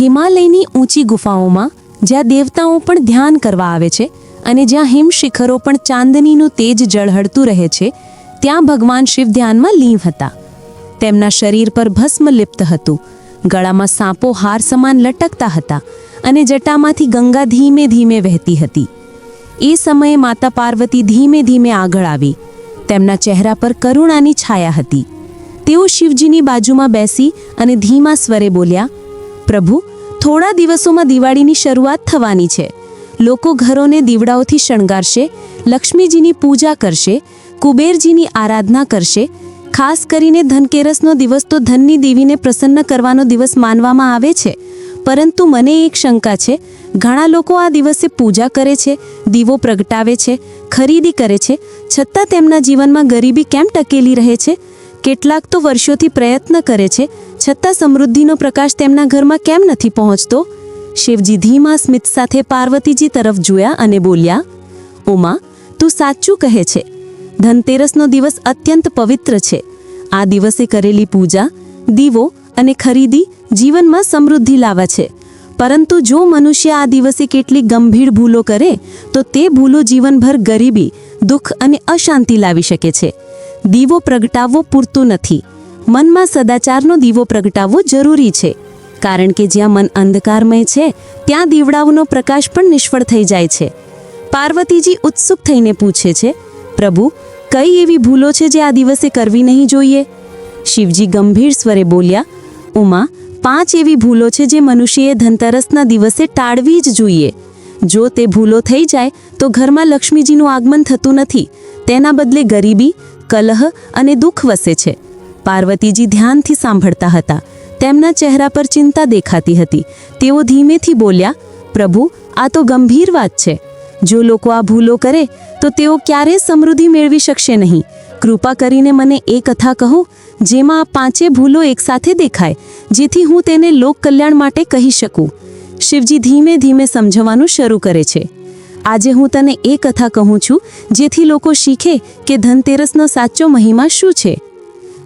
હિમાલયની ઊંચી ગુફાઓમાં, જ્યાં દેવતાઓ પણ ધ્યાન કરવા આવે છે અને જ્યાં હિમ શિખરો પણ ચાંદનીનું તેજ ઝળહળતું રહે છે, ત્યાં ભગવાન શિવ ધ્યાનમાં લીન હતા. તેમના શરીર પર ભસ્મ લિપ્ત હતું. ગળામાં સાપો હાર સમાન લટકતા હતા અને જટામાંથી ગંગા ધીમે ધીમે વહેતી હતી. એ સમયે માતા પાર્વતી ધીમે ધીમે આગળ આવી. તેમના ચહેરા પર કરુણાની છાયા હતી. તેઓ શિવજીની બાજુમાં બેસી અને ધીમા સ્વરે બોલ્યા, પ્રભુ થોડા દિવસોમાં દિવાળીની શરૂઆત થવાની છે. લોકો ઘરોને દીવડાઓથી શણગારશે, લક્ષ્મીજીની પૂજા કરશે, કુબેરજીની આરાધના કરશે. ખાસ કરીને ધનકેરસનો દિવસ તો ધનની દેવીને પ્રસન્ન કરવાનો દિવસ માનવામાં આવે છે. પરંતુ મને એક શંકા છે, ઘણા લોકો આ દિવસે પૂજા કરે છે, દીવો પ્રગટાવે છે, ખરીદી કરે છે, છતાં તેમના જીવનમાં ગરીબી કેમ ટકેલી રહે છે? કેટલાક તો વર્ષોથી પ્રયત્ન કરે છે છતાં સમૃદ્ધિનો પ્રકાશ તેમના ઘરમાં કેમ નથી પહોંચતો? શિવજી ધીમા સ્મિત સાથે પાર્વતીજી તરફ જોયા અને બોલ્યા, ઉમા, તું સાચું કહે છે. ધનતેરસનો દિવસ અત્યંત પવિત્ર છે. આ દિવસે કરેલી પૂજા, દીવો અને ખરીદી જીવનમાં સમૃદ્ધિ લાવે છે. પરંતુ જો મનુષ્ય આ દિવસે કેટલીક ગંભીર ભૂલો કરે, તો તે ભૂલો જીવનભર ગરીબી, દુઃખ અને અશાંતિ લાવી શકે છે. દીવો પ્રગટાવવો પૂરતું નથી. મનમાં સદાચારનો દીવો પ્રગટાવવો જરૂરી છે. કારણ કે જ્યાં મન અંધકારમય છે, ત્યાં દીવડાઓનો પ્રકાશ પણ નિષ્ફળ થઈ જાય છે. પાર્વતીજી ઉત્સુક થઈને પૂછે છે, પ્રભુ, કઈ એવી ભૂલો છે જે આ દિવસે કરવી નહીં જોઈએ? શિવજી ગંભીર સ્વરે બોલ્યા, ઉમા, પાંચ એવી ભૂલો છે જે મનુષ્યએ ધનતરસના દિવસે ટાળવી જ જોઈએ. જો તે ભૂલો થઈ જાય, તો ઘરમાં લક્ષ્મીજીનું આગમન થતું નથી. તેના બદલે ગરીબી, કલહ અને દુઃખ વસે છે. પાર્વતીજી ધ્યાનથી સાંભળતા હતા. તેમના ચહેરા પર ચિંતા દેખાતી હતી. તેઓ ધીમેથી બોલ્યા, પ્રભુ, આ તો ગંભીર વાત છે. જો લોકો આ ભૂલો કરે, તો તેઓ ક્યારેય સમૃદ્ધિ મેળવી શકશે નહીં. કૃપા કરીને મને એ કથા કહો, જેમાં આ પાંચે ભૂલો એકસાથે દેખાય, જેથી હું તેને લોક કલ્યાણ માટે કહી શકું. શિવજી ધીમે ધીમે સમજવાનું શરૂ કરે છે. આજે હું તને એ કથા કહું છું, જેથી લોકો શીખે કે ધનતેરસનો સાચો મહિમા શું છે.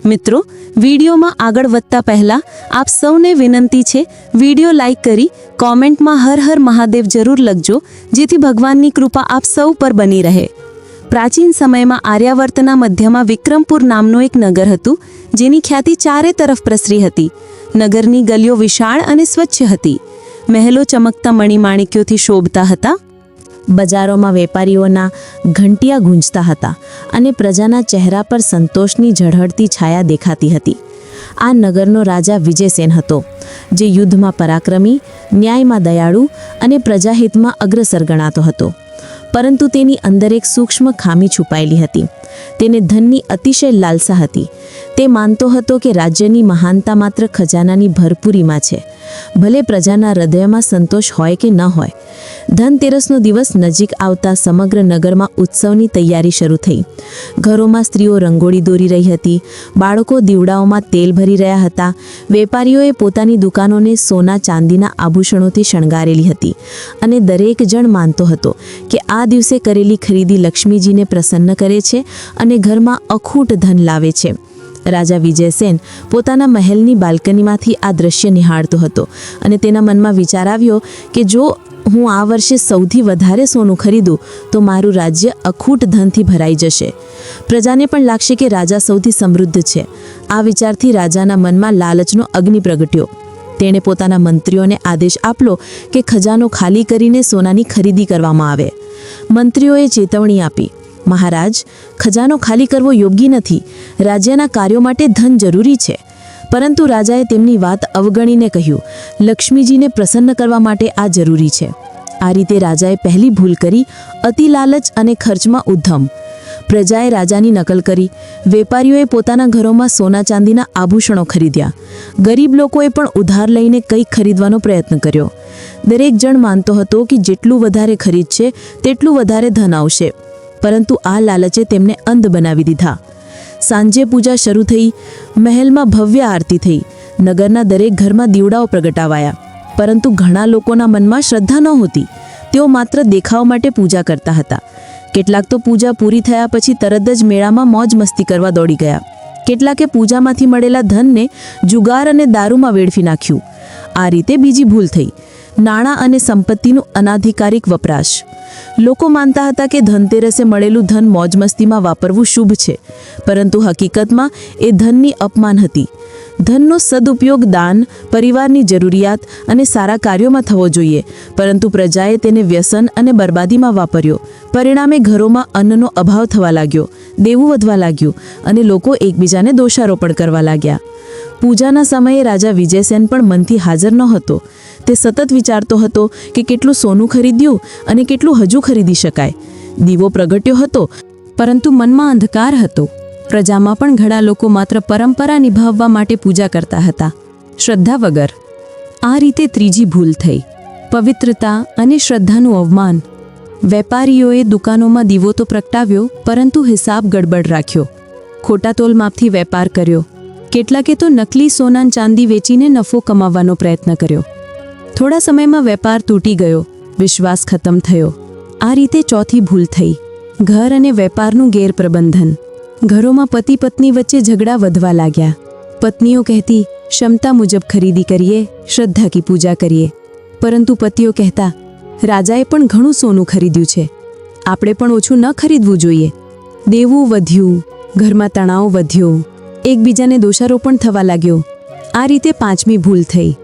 મિત્રો, વિડીયોમાં આગળ વધતા પહેલાં આપ સૌને વિનંતી છે, વીડિયો લાઈક કરી કોમેન્ટમાં હર હર મહાદેવ જરૂર લખજો, જેથી ભગવાનની કૃપા આપ સૌ પર બની રહે. પ્રાચીન સમયમાં આર્યાવર્તના મધ્યમાં વિક્રમપુર નામનું એક નગર હતું, જેની ખ્યાતિ ચારે તરફ પ્રસરી હતી. નગરની ગલીઓ વિશાળ અને સ્વચ્છ હતી. મહેલો ચમકતા મણિમાણિક્યોથી શોભતા હતા બજારોમાં વેપારીઓના ઘંટિયા ગુંજતા હતા અને પ્રજાના ચહેરા પર સંતોષની ઝળહળતી છાયા દેખાતી હતી. આ નગરનો રાજા વિજયસેન હતો, જે યુદ્ધમાં પરાક્રમી, ન્યાયમાં દયાળુ અને પ્રજાહિતમાં અગ્રસર ગણાતો હતો. પરંતુ તેની અંદર એક સૂક્ષ્મ ખામી છુપાયેલી હતી. તેને ધનની અતિશય લાલસા હતી. તે માનતો હતો કે રાજ્યની મહાનતા માત્ર ખજાનાની ભરપૂરીમાં છે. ભલે પ્રજાના હૃદયમાં સંતોષ હોય કે ન હોય ધનતેરસનો દિવસ નજીક આવતા સમગ્ર નગરમાં ઉત્સવની તૈયારી શરૂ થઈ. ઘરોમાં સ્ત્રીઓ રંગોળી દોરી રહી હતી. બાળકો દીવડાઓમાં તેલ ભરી રહ્યા હતા. વેપારીઓએ પોતાની દુકાનોને સોના ચાંદીના આભૂષણોથી શણગારેલી હતી અને દરેક જણ માનતો હતો કે આ દિવસે કરેલી ખરીદી લક્ષ્મીજીને પ્રસન્ન કરે છે અને ઘરમાં અખૂટ ધન લાવે છે. રાજા વિજયસેન પોતાના મહેલની બાલ્કનીમાંથી આ દ્રશ્ય નિહાળતો હતો અને તેના મનમાં વિચાર આવ્યો કે જો હું આ વર્ષે સૌથી વધારે સોનું ખરીદું, તો મારું રાજ્ય અખૂટ ધનથી ભરાઈ જશે. પ્રજાને પણ લાગશે કે રાજા સૌથી સમૃદ્ધ છે. આ વિચારથી રાજાના મનમાં લાલચનો અગ્નિ પ્રગટ્યો. તેણે પોતાના મંત્રીઓને આદેશ આપલો કે ખજાનો ખાલી કરીને સોનાની ખરીદી કરવામાં આવે. મંત્રીઓએ ચેતવણી આપી. મહારાજ, ખજાનો ખાલી કરવો યોગ્ય નથી. રાજ્યના કાર્યો માટે ધન જરૂરી છે. પરંતુ રાજાએ તેમની વાત અવગણીને કહ્યું, લક્ષ્મીજીને પ્રસન્ન કરવા માટે આ જરૂરી છે. આ રીતે રાજાએ પહેલી ભૂલ કરી, અતિ લાલચ અને ખર્ચમાં ઉદ્ધમ. પ્રજાએ રાજાની નકલ કરી. વેપારીઓએ પોતાના ઘરોમાં સોના ચાંદીના આભૂષણો ખરીદ્યા. ગરીબ લોકોએ પણ ઉધાર લઈને કંઈક ખરીદવાનો પ્રયત્ન કર્યો. દરેક જણ માનતો હતો કે જેટલું વધારે ખરીદશે, તેટલું વધારે ધન આવશે. પરંતુ આ લાલચે તેમને અંધ બનાવી દીધા. સાંજે પૂજા શરૂ થઈ, મહેલમાં ભવ્ય આરતી થઈ, નગરના દરેક ઘરમાં દીવડાઓ પ્રગટાવાયા. પરંતુ ઘણા લોકોના મનમાં શ્રદ્ધા નહોતી. તેઓ માત્ર દેખાવ માટે પૂજા કરતા હતા. કેટલાક તો પૂજા પૂરી થયા પછી તરત જ મેળામાં મોજ મસ્તી કરવા દોડી ગયા. કેટલાકે પૂજામાંથી મળેલા ધનને જુગાર અને દારૂમાં વેડફી નાખ્યું. આ રીતે બીજી ભૂલ થઈ. નાણાં અને સંપત્તિનું અનાધિકારિક વપરાશ. લોકો માનતા હતા કે ધનતેરસે મળેલું ધન મોજમસ્તીમાં વાપરવું શુભ છે, પરંતુ હકીકતમાં એ ધનની અપમાન હતી. ધનનો સદુપયોગ દાન, પરિવારની જરૂરિયાત અને સારા કાર્યોમાં થવો જોઈએ, પરંતુ પ્રજાએ તેને વ્યસન અને બરબાદીમાં વાપર્યો. પરિણામે ઘરોમાં અન્નનો અભાવ થવા લાગ્યો, દેવું વધવા લાગ્યું અને લોકો એકબીજાને દોષારોપણ કરવા લાગ્યા. પૂજાના સમયે રાજા વિજયસેન પણ મનથી હાજર ન હતો તે સતત વિચારતો હતો કે કેટલું સોનું ખરીદ્યું અને કેટલું હજુ ખરીદી શકાય. દીવો પ્રગટ્યો હતો, પરંતુ મનમાં અંધકાર હતો. પ્રજામાં પણ ઘણા લોકો માત્ર પરંપરા નિભાવવા માટે પૂજા કરતા હતા. શ્રદ્ધા વગર. આ રીતે ત્રીજી ભૂલ થઈ. પવિત્રતા અને શ્રદ્ધાનું અવમાન. વેપારીઓએ દુકાનોમાં દીવો તો પ્રગટાવ્યો, પરંતુ હિસાબ ગડબડ રાખ્યો. ખોટા તોલમાપથી વેપાર કર્યો. કેટલાકે તો નકલી સોના ચાંદી વેચીને નફો કમાવવાનો પ્રયત્ન કર્યો. થોડા સમયમાં વેપાર તૂટી ગયો, વિશ્વાસ ખતમ થયો. આ રીતે ચોથી ભૂલ થઈ. ઘર અને વેપારનું ગેરપ્રબંધન. ઘરોમાં પતિ પત્ની વચ્ચે ઝઘડા વધવા લાગ્યા. પત્નીઓ કહેતી, ક્ષમતા મુજબ ખરીદી કરીએ, શ્રદ્ધા કી પૂજા કરીએ. પરંતુ પતિઓ કહેતા, રાજાએ પણ ઘણું સોનું ખરીદ્યું છે. આપણે પણ ઓછું ન ખરીદવું જોઈએ. દેવું વધ્યું, ઘરમાં તણાવ વધ્યો. એકબીજાને દોષારોપણ થવા લાગ્યો. આ રીતે પાંચમી ભૂલ થઈ.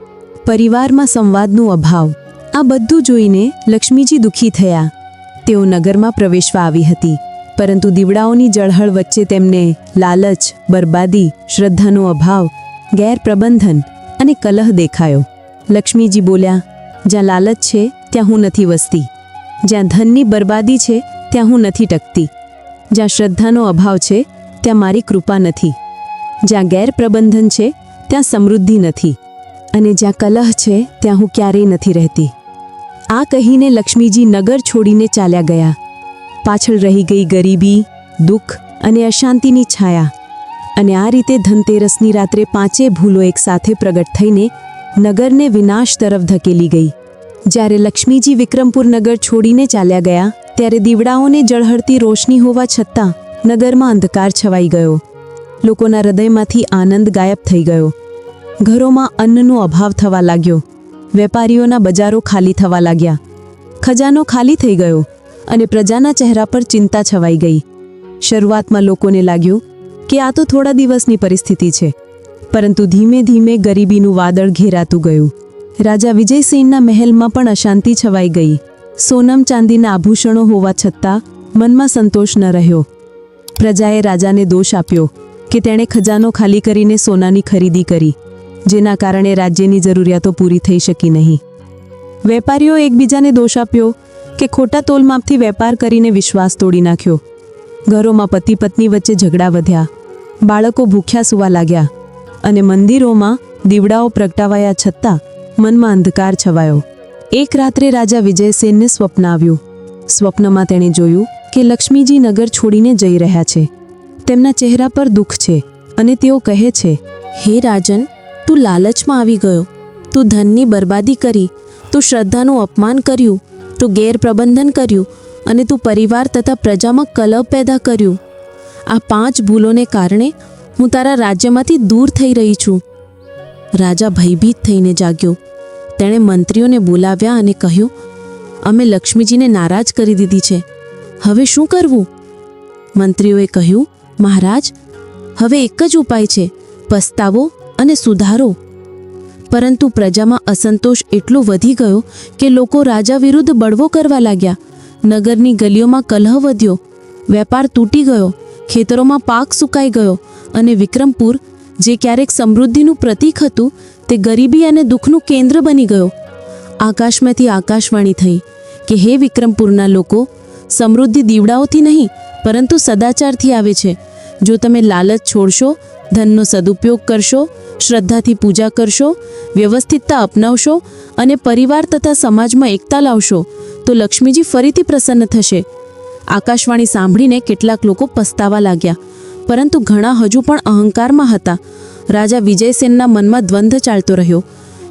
પરિવારમાં સંવાદનું અભાવ. આ બધું જોઈને લક્ષ્મીજી દુઃખી થયા. તેઓ નગરમાં પ્રવેશવા આવી હતી. પરંતુ દીવડાઓની જળહળ વચ્ચે તેમને લાલચ, બરબાદી, શ્રદ્ધાનો અભાવ, ગેરપ્રબંધન અને કલહ દેખાયો. લક્ષ્મીજી બોલ્યા, જ્યાં લાલચ છે, ત્યાં હું નથી વસતી. જ્યાં ધનની બરબાદી છે, ત્યાં હું નથી ટકતી. જ્યાં શ્રદ્ધાનો અભાવ છે, ત્યાં મારી કૃપા નથી. જ્યાં ગેરપ્રબંધન છે, ત્યાં સમૃદ્ધિ નથી. અને જ્યાં કલહ છે, ત્યાં હું ક્યારેય નથી રહેતી. આ કહીને લક્ષ્મીજી નગર છોડીને ચાલ્યા ગયા. પાછળ રહી ગઈ ગરીબી, દુઃખ અને અશાંતિની છાયા. અને આ રીતે ધનતેરસની રાત્રે પાંચે ભૂલો એકસાથે પ્રગટ થઈને નગરને વિનાશ તરફ ધકેલી ગઈ. જ્યારે લક્ષ્મીજી વિક્રમપુર નગર છોડીને ચાલ્યા ગયા, ત્યારે દીવડાઓને જળહળતી રોશની હોવા છતાં નગરમાં અંધકાર છવાઈ ગયો. લોકોના હૃદયમાંથી આનંદ ગાયબ થઈ ગયો. ઘરોમાં અન્નનો અભાવ થવા લાગ્યો. વેપારીઓના બજારો ખાલી થવા લાગ્યા. ખજાનો ખાલી થઈ ગયો અને પ્રજાના ચહેરા પર ચિંતા છવાઈ ગઈ. શરૂઆતમાં લોકોને લાગ્યું કે આ તો થોડા દિવસની પરિસ્થિતિ છે, પરંતુ ધીમે ધીમે ગરીબીનું વાદળ ઘેરાતું ગયું. રાજા વિજયસિંહના મહેલમાં પણ અશાંતિ છવાઈ ગઈ. સોનમ ચાંદીના આભૂષણો હોવા છતાં મનમાં સંતોષ ન રહ્યો. પ્રજાએ રાજાને દોષ આપ્યો. કે તેણે ખજાનો ખાલી કરીને સોનાની ખરીદી કરી, જેના કારણે રાજ્યની જરૂરિયાતો પૂરી થઈ શકી નહીં. વેપારીઓ એકબીજાને દોષ આપ્યો કે ખોટા તોલમાપથી વેપાર કરીને વિશ્વાસ તોડી નાખ્યો. ઘરોમાં પતિ પત્ની વચ્ચે ઝઘડા વધ્યા, બાળકો ભૂખ્યા સૂવા લાગ્યા અને મંદિરોમાં દીવડાઓ પ્રગટાવાયા છતાં મનમાં અંધકાર છવાયો. એક રાત્રે રાજા વિજયસેનને સ્વપ્ન આવ્યું. સ્વપ્નમાં તેણે જોયું કે લક્ષ્મીજી નગર છોડીને જઈ રહ્યા છે. તેમના ચહેરા પર દુઃખ છે અને તેઓ કહે છે, હે રાજન, તું લાલચમાં આવી ગયો. તું ધનની બરબાદી કરી. તું શ્રદ્ધાનું અપમાન કર્યું. તું ગેરપ્રબંધન કર્યું અને તું પરિવાર તથા પ્રજામાં કલબ પેદા કર્યું. આ પાંચ ભૂલોને કારણે હું તારા રાજ્યમાંથી દૂર થઈ રહી છું. રાજા ભયભીત થઈને જાગ્યો. તેણે મંત્રીઓને બોલાવ્યા અને કહ્યું, અમે લક્ષ્મીજીને નારાજ કરી દીધી છે. હવે શું કરવું? મંત્રીઓએ કહ્યું મહારાજ, હવે એક જ ઉપાય છે. પસ્તાવો અને સુધારો. પરંતુ પ્રજામાં અસંતોષ એટલો વધી ગયો કે લોકો રાજા વિરુદ્ધ બળવો કરવા લાગ્યા. નગરની ગલીઓમાં કલહ વધ્યો. વેપાર તૂટી ગયો. ખેતરોમાં પાક સુકાઈ ગયો અને વિક્રમપુર, જે ક્યારેક સમૃદ્ધિનું પ્રતીક હતું, તે ગરીબી અને દુઃખનું કેન્દ્ર બની ગયો. આકાશમાંથી આકાશવાણી થઈ કે હે વિક્રમપુરના લોકો, સમૃદ્ધિ દીવડાઓથી નહીં, પરંતુ સદાચારથી આવે છે. જો તમે લાલચ છોડશો, ધનનો સદુપયોગ કરશો, શ્રદ્ધાથી પૂજા કરશો, વ્યવસ્થિતતા અપનાવશો અને પરિવાર તથા સમાજમાં એકતા લાવશો, તો લક્ષ્મીજી ફરીથી પ્રસન્ન થશે. આકાશવાણી સાંભળીને કેટલાક લોકો પસ્તાવા લાગ્યા, પરંતુ ઘણા હજુ પણ અહંકારમાં હતા. રાજા વિજયસેનના મનમાં દ્વંદ્વ ચાલતો રહ્યો.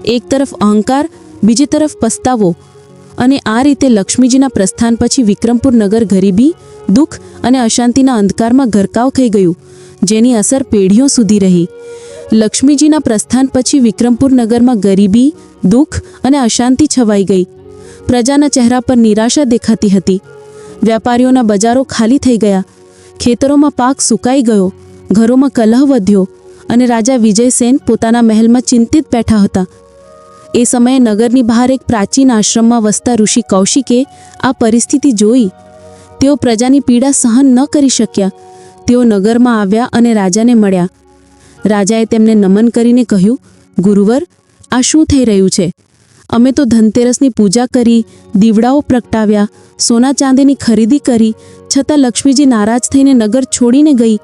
એક તરફ અહંકાર, બીજી તરફ પસ્તાવો અને આ રીતે લક્ષ્મીજીના પ્રસ્થાન પછી વિક્રમપુર નગર ગરીબી, દુઃખ અને અશાંતિના અંધકારમાં ગરકાવ થઈ ગયું, જેની અસર પેઢીઓ સુધી રહી. લક્ષ્મીજીના પ્રસ્થાન પછી વિક્રમપુર નગરમાં ગરીબી, દુઃખ અને અશાંતિ છવાઈ ગઈ. પ્રજાના ચહેરા પર નિરાશા દેખાતી હતી. વેપારીઓના બજારો ખાલી થઈ ગયા. ખેતરોમાં પાક સુકાઈ ગયો. ઘરોમાં કલહ વધ્યો અને રાજા વિજયસેન પોતાના મહેલમાં ચિંતિત બેઠા હતા. એ સમયે નગરની બહાર એક પ્રાચીન આશ્રમમાં વસતા ઋષિ કૌશિકે આ પરિસ્થિતિ જોઈ. તેઓ પ્રજાની પીડા સહન ન કરી શક્યા. તેઓ નગરમાં આવ્યા અને રાજાને મળ્યા. રાજાએ તેમને નમન કરીને કહ્યું, ગુરુવર, આ શું થઈ રહ્યું છે? અમે તો ધનતેરસની પૂજા કરી, દીવડાઓ પ્રગટાવ્યા, સોના ચાંદીની ખરીદી કરી, છતાં લક્ષ્મીજી નારાજ થઈને નગર છોડીને ગઈ.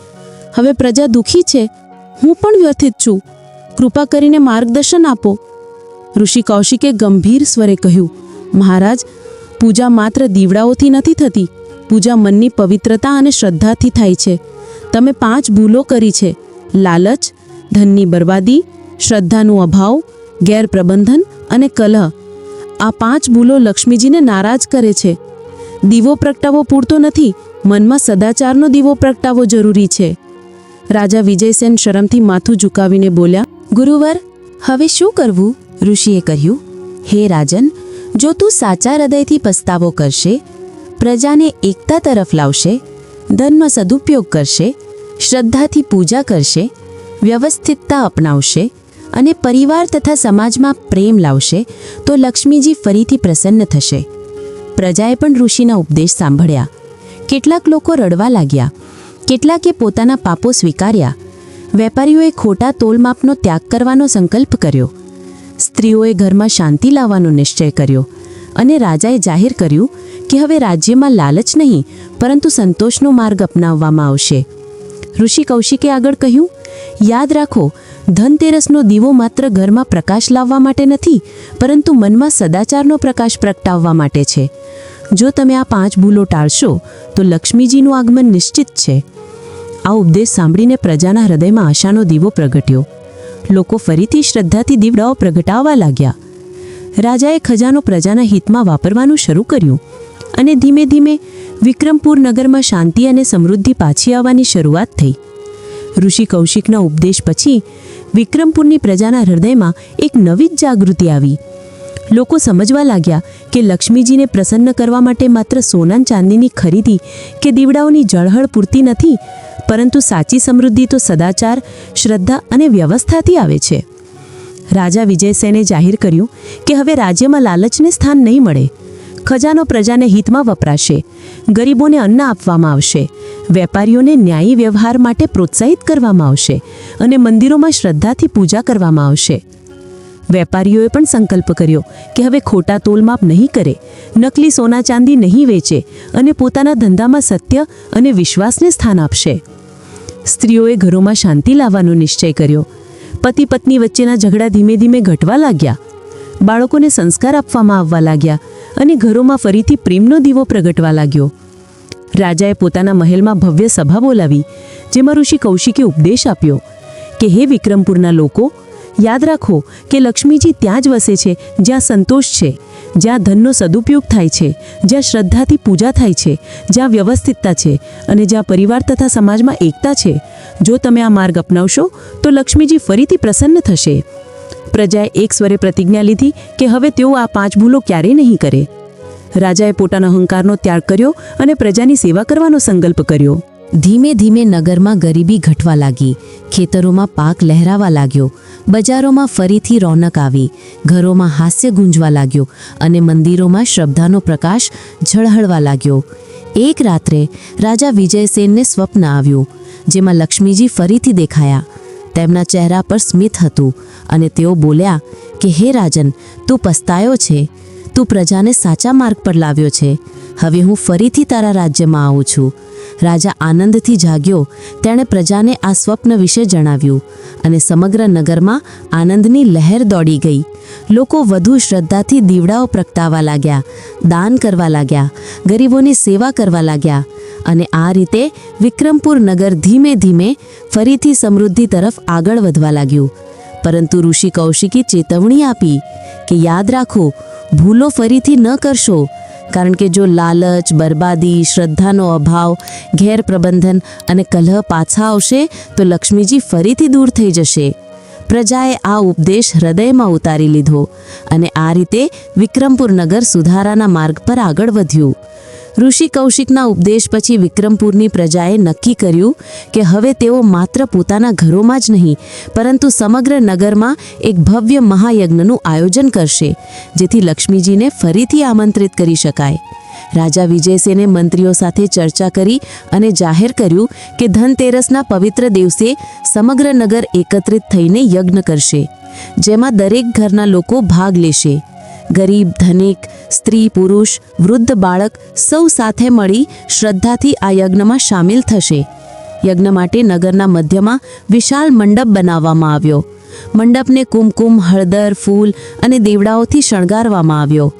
હવે પ્રજા દુઃખી છે. હું પણ વ્યથિત છું. કૃપા કરીને માર્ગદર્શન આપો. ઋષિ કૌશિકે ગંભીર સ્વરે કહ્યું, મહારાજ, પૂજા માત્ર દીવડાઓથી નથી થતી. પૂજા મનની પવિત્રતા અને શ્રદ્ધાથી થાય છે. તમે પાંચ ભૂલો કરી છે. લાલચ, ધનની બરબાદી, શ્રદ્ધાનું અભાવ, ગેરપ્રબંધન અને કલહ. આ પાંચ ભૂલો લક્ષ્મીજીને નારાજ કરે છે. દીવો પ્રગટાવો પૂરતો નથી. મનમાં સદાચારનો દીવો પ્રગટાવો જરૂરી છે. રાજા વિજયસેન શરમથી માથું ઝુકાવીને બોલ્યા, ગુરુવર હવે શું કરવું? ઋષિએ કહ્યું, હે રાજન, જો તું સાચા હૃદયથી પસ્તાવો કરશે, પ્રજાને એકતા તરફ લાવશે, ધનનો સદુપયોગ કરશે, શ્રદ્ધાથી પૂજા કરશે, વ્યવસ્થિતતા અપનાવશે અને પરિવાર તથા સમાજમાં પ્રેમ લાવશે, તો લક્ષ્મીજી ફરીથી પ્રસન્ન થશે. પ્રજાએ પણ ઋષિના ઉપદેશ સાંભળ્યા. કેટલાક લોકો રડવા લાગ્યા. કેટલાકે પોતાના પાપો સ્વીકાર્યા. વેપારીઓએ ખોટા તોલમાપનો ત્યાગ કરવાનો સંકલ્પ કર્યો. સ્ત્રીઓએ ઘરમાં શાંતિ લાવવાનો નિશ્ચય કર્યો અને રાજાએ જાહેર કર્યું કે હવે રાજ્યમાં લાલચ નહીં, પરંતુ સંતોષનો માર્ગ અપનાવવામાં આવશે. ઋષિ કૌશિકે આગળ કહ્યું, યાદ રાખો, ધનતેરસનો દીવો માત્ર ઘરમાં પ્રકાશ લાવવા માટે નથી, પરંતુ મનમાં સદાચારનો પ્રકાશ પ્રગટાવવા માટે છે. જો તમે આ પાંચ ભૂલો ટાળશો, તો લક્ષ્મીજીનું આગમન નિશ્ચિત છે. આ ઉપદેશ સાંભળીને પ્રજાના હૃદયમાં આશાનો દીવો પ્રગટ્યો. લોકો ફરીથી શ્રદ્ધાથી દીવડાઓ પ્રગટાવવા લાગ્યા. રાજાએ ખજાનો પ્રજાના હિતમાં વાપરવાનું શરૂ કર્યું અને ધીમે ધીમે વિક્રમપુર નગરમાં શાંતિ અને સમૃદ્ધિ પાછી આવવાની શરૂઆત થઈ. ઋષિ કૌશિકના ઉપદેશ પછી વિક્રમપુરની પ્રજાના હૃદયમાં એક નવી જ જાગૃતિ આવી. લોકો સમજવા લાગ્યા કે લક્ષ્મીજીને પ્રસન્ન કરવા માટે માત્ર સોના ચાંદીની ખરીદી કે દીવડાઓની જળહળ પૂરતી નથી પરંતુ સાચી સમૃદ્ધિ તો સદાચાર, શ્રદ્ધા અને વ્યવસ્થાથી આવે છે. રાજા વિજયસેને જાહેર કર્યું કે હવે રાજ્યમાં લાલચને સ્થાન નહીં મળે. ખજાનો પ્રજાને હિતમાં વપરાશે. ગરીબોને અન્ન આપવામાં આવશે. વેપારીઓને ન્યાયી વ્યવહાર માટે પ્રોત્સાહિત કરવામાં આવશે અને મંદિરોમાં શ્રદ્ધાથી પૂજા કરવામાં આવશે. વેપારીઓએ પણ સંકલ્પ કર્યો કે હવે ખોટા તોલમાપ નહીં કરે, નકલી સોના ચાંદી નહીં વેચે અને પોતાના ધંધામાં સત્ય અને વિશ્વાસને સ્થાન આપશે. સ્ત્રીઓએ ઘરોમાં શાંતિ લાવવાનો નિશ્ચય કર્યો. પતિ પત્ની વચ્ચેના ઝઘડા ધીમે ધીમે ઘટવા લાગ્યા. બાળકોને સંસ્કાર આપવામાં આવવા લાગ્યા અને ઘરોમાં ફરીથી પ્રેમનો દીવો પ્રગટવા લાગ્યો. રાજાએ પોતાના મહેલમાં ભવ્ય સભા બોલાવી, જેમાં ઋષિ કૌશિકે ઉપદેશ આપ્યો કે, હે વિક્રમપુરના લોકો યાદ રાખો કે લક્ષ્મીજી ત્યાં જ વસે છે, જ્યાં સંતોષ છે, જ્યાં ધનનો સદુપયોગ થાય છે, જ્યાં શ્રદ્ધાથી પૂજા થાય છે, જ્યાં વ્યવસ્થિતતા છે અને જ્યાં પરિવાર તથા સમાજમાં એકતા છે. જો તમે આ માર્ગ અપનાવશો, તો લક્ષ્મીજી ફરીથી પ્રસન્ન થશે. પ્રજાએ એક સ્વરે પ્રતિજ્ઞા લીધી કે હવે તેઓ આ પાંચ ભૂલો ક્યારેય નહીં કરે. રાજાએ પોતાના અહંકારનો ત્યાગ કર્યો અને પ્રજાની સેવા કરવાનો સંકલ્પ કર્યો. ધીમે ધીમે નગરમાં ગરીબી ઘટવા લાગી. ખેતરોમાં પાક લહેરાવા લાગ્યો. બજારોમાં ફરીથી રોનક આવી. ઘરોમાં હાસ્ય ગુંજવા લાગ્યો અને મંદિરોમાં શ્રદ્ધાનો પ્રકાશ ઝળહળવા લાગ્યો. એક રાત્રે રાજા વિજયસેનને સ્વપ્ન આવ્યું, જેમાં લક્ષ્મીજી ફરીથી દેખાયા. તેમના ચહેરા પર સ્મિત હતું અને તેઓ બોલ્યા કે, હે રાજન, તું પસ્તાયો છે? તું પ્રજાને સાચા માર્ગ પર લાવ્યો છે. હવે હું ફરીથી તારા રાજ્યમાં આવું છું. રાજા આનંદથી જાગ્યો. તેણે પ્રજાને આ સ્વપ્ન વિશે જણાવ્યું અને સમગ્ર નગરમાં આનંદની લહેર દોડી ગઈ. લોકો વધુ શ્રદ્ધાથી દીવડાઓ પ્રગટાવા લાગ્યા, દાન કરવા લાગ્યા, ગરીબોની સેવા કરવા લાગ્યા અને આ રીતે વિક્રમપુર નગર ધીમે ધીમે ફરીથી સમૃદ્ધિ તરફ આગળ વધવા લાગ્યું. પરંતુ ઋષિ કૌશિકે ચેતવણી આપી કે યાદ રાખો, ભૂલો ફરીથી ન કરશો, કારણ કે જો લાલચ, બરબાદી, શ્રદ્ધાનો અભાવ ગેરપ્રબંધન અને કલહ પાછા આવશે, તો લક્ષ્મીજી ફરીથી દૂર થઈ જશે. પ્રજાએ આ ઉપદેશ હૃદયમાં ઉતારી લીધો અને આ રીતે વિક્રમપુર નગર સુધારાના માર્ગ પર આગળ વધ્યું. ઋષિ કૌશિકના ઉપદેશ પછી વિક્રમપુરની પ્રજાએ નક્કી કર્યું કે હવે તેઓ માત્ર પોતાના ઘરોમાં જ નહીં, પરંતુ સમગ્ર નગરમાં એક ભવ્ય મહાયજ્ઞનું આયોજન કરશે, જેથી લક્ષ્મીજીને ફરીથી આમંત્રિત કરી શકાય. રાજા વિજયસેને મંત્રીઓ સાથે ચર્ચા કરી અને જાહેર કર્યું કે ધનતેરસના પવિત્ર દિવસે સમગ્ર નગર એકત્રિત થઈને યજ્ઞ કરશે, જેમાં દરેક ઘરના લોકો ભાગ લેશે. ગરીબ, ધનિક, સ્ત્રી, પુરુષ, વૃદ્ધ બાળક સૌ સાથે મળી શ્રદ્ધાથી આ યજ્ઞમાં સામેલ થશે. યજ્ઞ માટે નગરના મધ્યમાં વિશાળ મંડપ બનાવવામાં આવ્યો. મંડપને કુમકુમ, હળદર, ફૂલ અને દેવડાઓથી શણગારવામાં આવ્યો.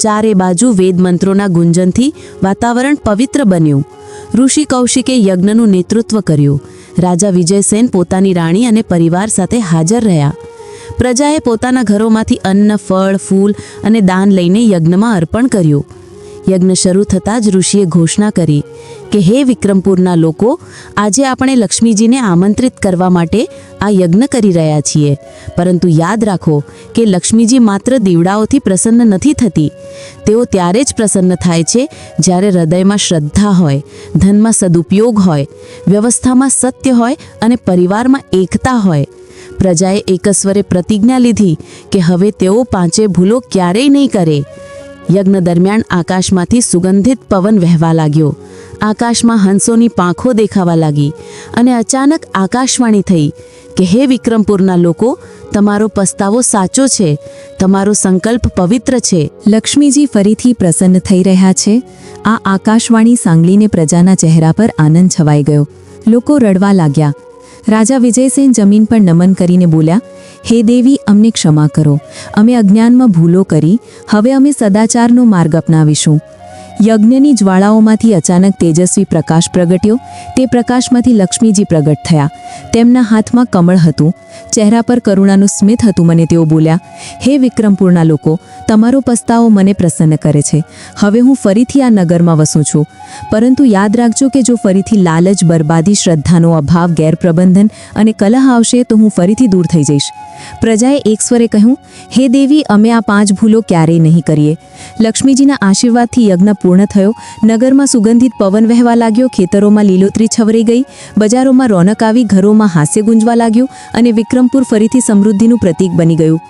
ચારે બાજુ વેદ મંત્રોના ગુંજનથી વાતાવરણ પવિત્ર બન્યું. ઋષિ કૌશિકે યજ્ઞનું નેતૃત્વ કર્યું. રાજા વિજયસેન પોતાની રાણી અને પરિવાર સાથે હાજર રહ્યા. પ્રજાએ પોતાના ઘરોમાંથી અન્ન, ફળ, ફૂલ અને દાન લઈને યજ્ઞમાં અર્પણ કર્યું. યજ્ઞ શરૂ થતાં જ ઋષિએ ઘોષણા કરી કે, હે વિક્રમપુરના લોકો, આજે આપણે લક્ષ્મીજીને આમંત્રિત કરવા માટે આ યજ્ઞ કરી રહ્યા છીએ. પરંતુ યાદ રાખો કે લક્ષ્મીજી માત્ર દીવડાઓથી પ્રસન્ન નથી થતી. તેઓ ત્યારે જ પ્રસન્ન થાય છે જ્યારે હૃદયમાં શ્રદ્ધા હોય, ધનમાં સદુપયોગ હોય, વ્યવસ્થામાં સત્ય હોય અને પરિવારમાં એકતા હોય. પ્રજાએ એકસ્વરે પ્રતિજ્ઞા લીધી કે હવે તેઓ પાંચે ભૂલો ક્યારેય નહીં કરે. યજ્ઞ દરમિયાન આકાશમાંથી સુગંધિત પવન વહેવા લાગ્યો. આકાશમાં હંસોની પાંખો દેખાવા લાગી અને અચાનક આકાશવાણી થઈ કે, હે વિક્રમપુરના લોકો, તમારો પસ્તાવો સાચો છે, તમારો સંકલ્પ પવિત્ર છે. લક્ષ્મીજી ફરીથી પ્રસન્ન થઈ રહ્યા છે. આ આકાશવાણી સાંગળીને પ્રજાના ચહેરા પર આનંદ છવાઈ ગયો. લોકો રડવા લાગ્યા. રાજા વિજયસેન જમીન પર નમન કરીને બોલ્યા, હે દેવી, અમને ક્ષમા કરો. અમે અજ્ઞાનમાં ભૂલો કરી, હવે અમે સદાચારનો માર્ગ અપનાવીશું. યજ્ઞની જ્વાળાઓમાંથી અચાનક તેજસ્વી પ્રકાશ પ્રગટ્યો. તે પ્રકાશમાંથી લક્ષ્મીજી પ્રગટ થયા. તેમના હાથમાં કમળ હતું. ચહેરા પર કરુણાનું સ્મિત હતું, મને તેઓ બોલ્યા, હે વિક્રમપુરના લોકો, તમારો પસ્તાવો મને પ્રસન્ન કરે છે. હવે હું ફરીથી આ નગરમાં વસું છું. પરંતુ યાદ રાખજો કે જો ફરીથી લાલચ, બરબાદી, શ્રદ્ધાનો અભાવ, ગેરપ્રબંધન અને કલહ આવશે, તો હું ફરીથી દૂર થઈ જઈશ. પ્રજાએ એકસ્વરે કહ્યું, હે દેવી, અમે આ પાંચ ભૂલો ક્યારેય નહીં કરીએ. લક્ષ્મીજીના આશીર્વાદથી યજ્ઞ પૂર્ણ થયો. નગરમાં સુગંધિત પવન વહેવા લાગ્યો. ખેતરોમાં લીલોતરી છવરી ગઈ. બજારોમાં રોનક આવી. ઘરોમાં હાસ્ય ગુંજવા લાગ્યું અને વિક્રમપુર ફરીથી સમૃદ્ધિનું પ્રતીક બની ગયું.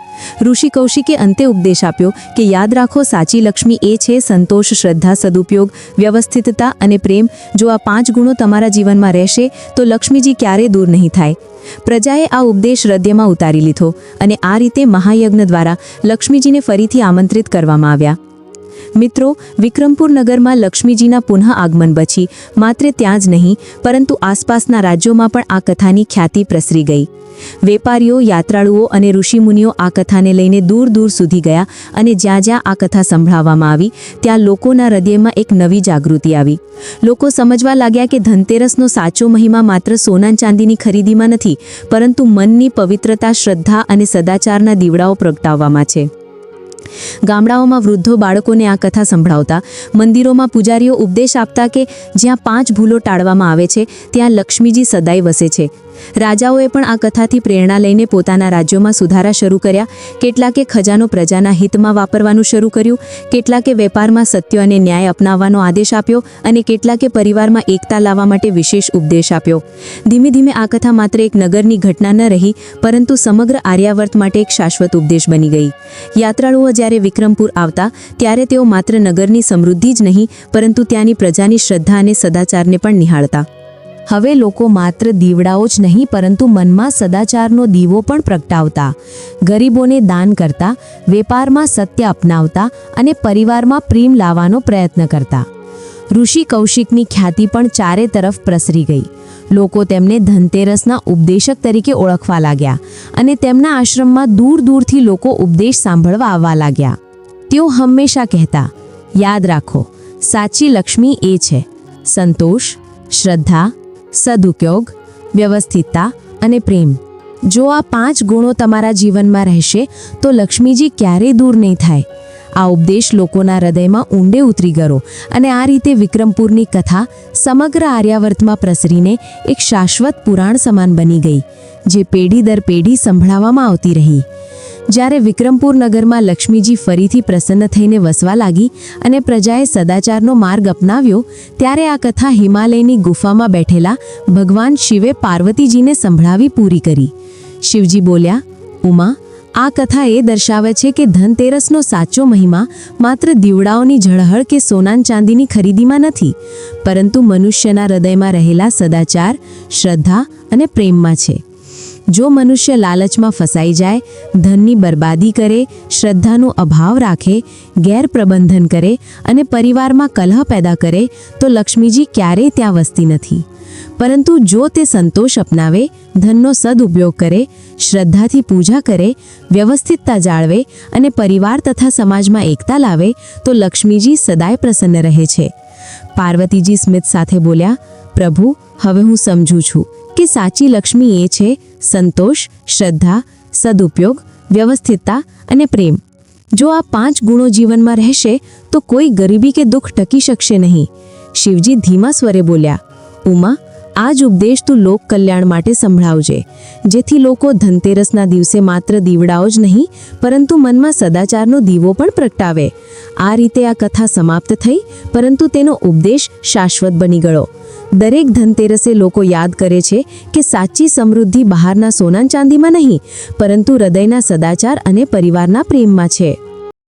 ઋષિ કૌશિકે અંતે ઉપદેશ આપ્યો કે યાદ રાખો, સાચી લક્ષ્મી એ છે સંતોષ, શ્રદ્ધા, સદુપયોગ, વ્યવસ્થિતતા અને પ્રેમ. જો આ પાંચ ગુણો તમારા જીવનમાં રહેશે, તો લક્ષ્મીજી ક્યારેય દૂર નહીં થાય. પ્રજાએ આ ઉપદેશ હૃદયમાં ઉતારી લીધો અને આ રીતે મહાયજ્ઞ દ્વારા લક્ષ્મીજીને ફરીથી આમંત્રિત કરવામાં આવ્યા. મિત્રો, વિક્રમપુર નગરમાં લક્ષ્મીજીના પુનઃ આગમન પછી માત્ર ત્યાં જ નહીં, પરંતુ આસપાસના રાજ્યોમાં પણ આ કથાની ખ્યાતિ પ્રસરી ગઈ. વેપારીઓ, યાત્રાળુઓ અને ઋષિમુનિઓ આ કથાને લઈને દૂર દૂર સુધી ગયા અને જ્યાં જ્યાં આ કથા સંભળાવવામાં આવી, ત્યાં લોકોના હૃદયમાં એક નવી જાગૃતિ આવી. લોકો સમજવા લાગ્યા કે ધનતેરસનો સાચો મહિમા માત્ર સોના ચાંદીની ખરીદીમાં નથી, પરંતુ મનની પવિત્રતા, શ્રદ્ધા અને સદાચારના દીવડાઓ પ્રગટાવવામાં છે. ગામડાઓમાં વૃદ્ધો, બાળકોને આ કથા સંભળાવતા. મંદિરોમાં પૂજારીઓ ઉપદેશ આપતા કે જ્યાં પાંચ ભૂલો ટાળવામાં આવે છે, ત્યાં લક્ષ્મીજી સદાય વસે છે. રાજાઓએ પણ આ કથાથી પ્રેરણા લઈને પોતાના રાજ્યોમાં સુધારા શરૂ કર્યા. કેટલાકે ખજાનો પ્રજાના હિતમાં વાપરવાનું શરૂ કર્યું. કેટલાકે વેપારમાં સત્ય અને ન્યાય અપનાવવાનો આદેશ આપ્યો અને કેટલાકે પરિવારમાં એકતા લાવવા માટે વિશેષ ઉપદેશ આપ્યો. ધીમે ધીમે આ કથા માત્ર એક નગરની ઘટના ન રહી, પરંતુ સમગ્ર આર્યાવર્ત માટે એક શાશ્વત ઉપદેશ બની ગઈ. યાત્રાળુઓ જ્યારે વિક્રમપુર આવતા, ત્યારે તેઓ માત્ર નગરની સમૃદ્ધિ જ નહીં, પરંતુ ત્યાંની પ્રજાની શ્રદ્ધા અને સદાચારને પણ નિહાળતા. હવે લોકો માત્ર દીવડાઓ જ નહીં, પરંતુ મનમાં સદાચારનો દીવો પણ પ્રગટાવતા. ગરીબોને દાન કરતા, વેપારમાં સત્ય અપનાવતા અને પરિવારમાં પ્રેમ લાવવાનો પ્રયત્ન કરતા. ઋષિ કૌશિકની ખ્યાતિ પણ ચારે તરફ પ્રસરી ગઈ. લોકો તેમને ધનતેરસના ઉપદેશક તરીકે ઓળખવા લાગ્યા અને તેમના આશ્રમમાં દૂર દૂરથી લોકો ઉપદેશ સાંભળવા આવવા લાગ્યા. તેઓ હંમેશા કહેતા, યાદ રાખો, સાચી લક્ષ્મી એ છે. સંતોષ, શ્રદ્ધા સદુપયોગ, વ્યવસ્થિતતા અને પ્રેમ. જો આ પાંચ ગુણો તમારા જીવનમાં રહેશે, તો લક્ષ્મીજી ક્યારેય દૂર નહીં થાય. આ ઉપદેશ લોકોના હૃદયમાં ઊંડે ઉતરી ગયો અને આ રીતે વિક્રમપુરની કથા સમગ્ર આર્યાવર્તમાં પ્રસરીને એક શાશ્વત પુરાણ સમાન બની ગઈ, જે પેઢી દર પેઢી સંભળાવવામાં આવતી રહી. જ્યારે વિક્રમપુર નગરમાં લક્ષ્મીજી ફરીથી પ્રસન્ન થઈને વસવા લાગી અને પ્રજાએ સદાચારનો માર્ગ અપનાવ્યો, ત્યારે આ કથા હિમાલયની ગુફામાં બેઠેલા ભગવાન શિવે પાર્વતીજીને સંભળાવી પૂરી કરી. શિવજી બોલ્યા, ઉમા, આ કથા એ દર્શાવે છે કે ધનતેરસનો સાચો મહિમા માત્ર દીવડાઓની ઝળહળ કે સોનાન ચાંદીની ખરીદીમાં નથી, પરંતુ મનુષ્યના હૃદયમાં રહેલા સદાચાર, શ્રદ્ધા અને પ્રેમમાં છે. જો મનુષ્ય લાલચમાં ફસાઈ જાય, ધનની બરબાદી કરે, શ્રદ્ધાનો અભાવ રાખે, ગેરપ્રબંધન કરે અને પરિવારમાં કલહ પેદા કરે, તો લક્ષ્મીજી ક્યારેય ત્યાં વસતી નથી. પરંતુ જો તે સંતોષ અપનાવે, ધનનો સદુપયોગ કરે, શ્રદ્ધાથી પૂજા કરે, વ્યવસ્થિતતા જાળવે અને પરિવાર તથા સમાજમાં એકતા લાવે, તો લક્ષ્મીજી સદાય પ્રસન્ન રહે છે. પાર્વતીજી સ્મિત સાથે બોલ્યા, પ્રભુ, હવે હું સમજું છું. કે સાચી લક્ષ્મી એ છે સંતોષ, શ્રદ્ધા, સદુપયોગ, વ્યવસ્થિતતા અને પ્રેમ. જો આ પાંચ ગુણો જીવનમાં રહેશે, તો કોઈ ગરીબી કે દુઃખ ટકી શકશે નહીં. શિવજી ધીમા સ્વરે બોલ્યા, ઉમા આ જ ઉપદેશ તું લોક કલ્યાણ માટે સંભળાવજે. જેથી લોકો ધનતેરસના દિવસે માત્ર દીવડાઓ જ નહીં, પરંતુ મનમાં સદાચારનો દીવો પણ પ્રગટાવે. આ રીતે આ કથા સમાપ્ત થઈ, પરંતુ તેનો ઉપદેશ શાશ્વત બની ગયો. દરેક ધનતેરસે લોકો યાદ કરે છે કે સાચી સમૃદ્ધિ બહારના સોના ચાંદીમાં નહીં, પરંતુ હૃદયના સદાચાર અને પરિવારના પ્રેમમાં છે.